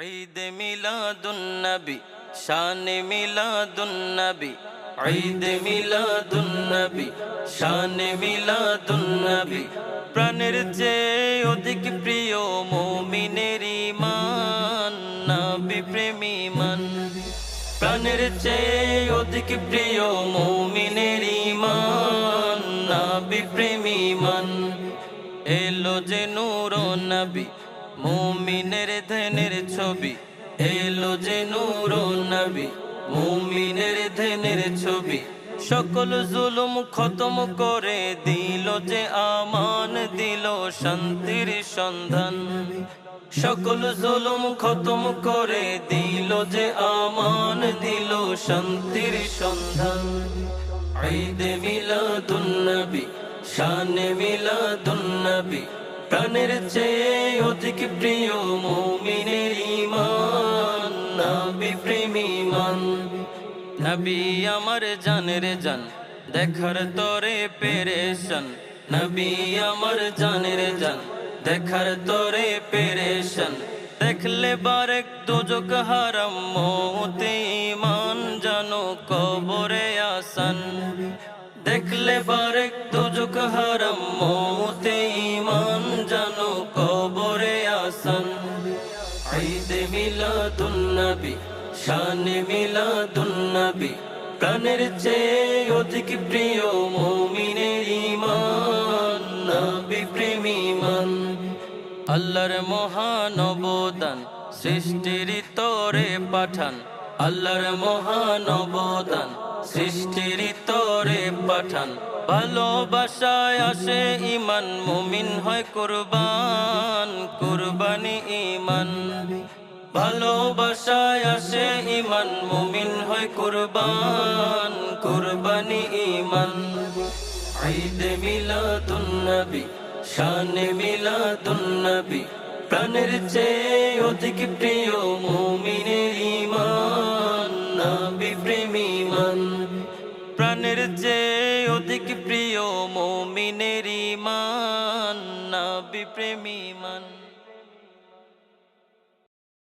ঈদ মিলাদুন্নবী, শান মিলাদুন্নবী। ঈদ মিলাদুন্নবী, শান মিলাদুন্নবী। প্রাণের চেয়ে অধিক প্রিয় মুমিনের ঈমান, নবী প্রেমী মান। প্রাণের চেয়ে অধিক প্রিয় মুমিনের ঈমান, নবী প্রেমী মান। এলো যে নূর নবী মুমিনের ধ্যানের ছবি, এলো যে নূর নবী। মুমিনের ধ্যানের ছবি, সকল জুলুম খতম করে দিল যে আমান, দিল শান্তির সন্ধান। সকল জুলুম খতম করে দিল যে আমান, দিল শান্তির সন্ধান। ঈদ মিলাদুন্নবী শান মিলাদুন্নবী প্রাণের চেয়ে অধিক প্রিয় মুমিনের ঈমান। নবী প্রেমী মান। নবী আমার জানের জান, দেখার তরে পেরেশান। নবী আমার জানের জান, দেখার তরে পেরেশান। দেখলে বারেক দুজক হারাম, মতে ইমান জানো কবরে দেখলে দুজক হারাম ঈদ মিলাদুন নবী, শান মিলাদুন নবী। প্রাণের চেয়ে অধিক প্রিয় মুমিনের ঈমান, নবী প্রেমী মান আল্লাহর মহান অবদান সৃষ্টির তরে পাঠান। আল্লাহর মহান অবদান সৃষ্টির তরে পাঠান। ভালোবাসায় আসে ইমান মুমিন হয় কুরবান। কুরবানি ইমান ভালোবাসায় আসে ইমান মুমিন হয় কুরবান। কুরবানি ইমান ঈদ মিলাদুন নবী, শান মিলাদুন নবী। প্রাণের চেয়ে অধিক প্রিয় মুমিনের ঈমান, নবী প্রেমী মান প্রাণের চেয়ে অধিক প্রিয় মুমিনের ঈমান, নবী প্রেমী মান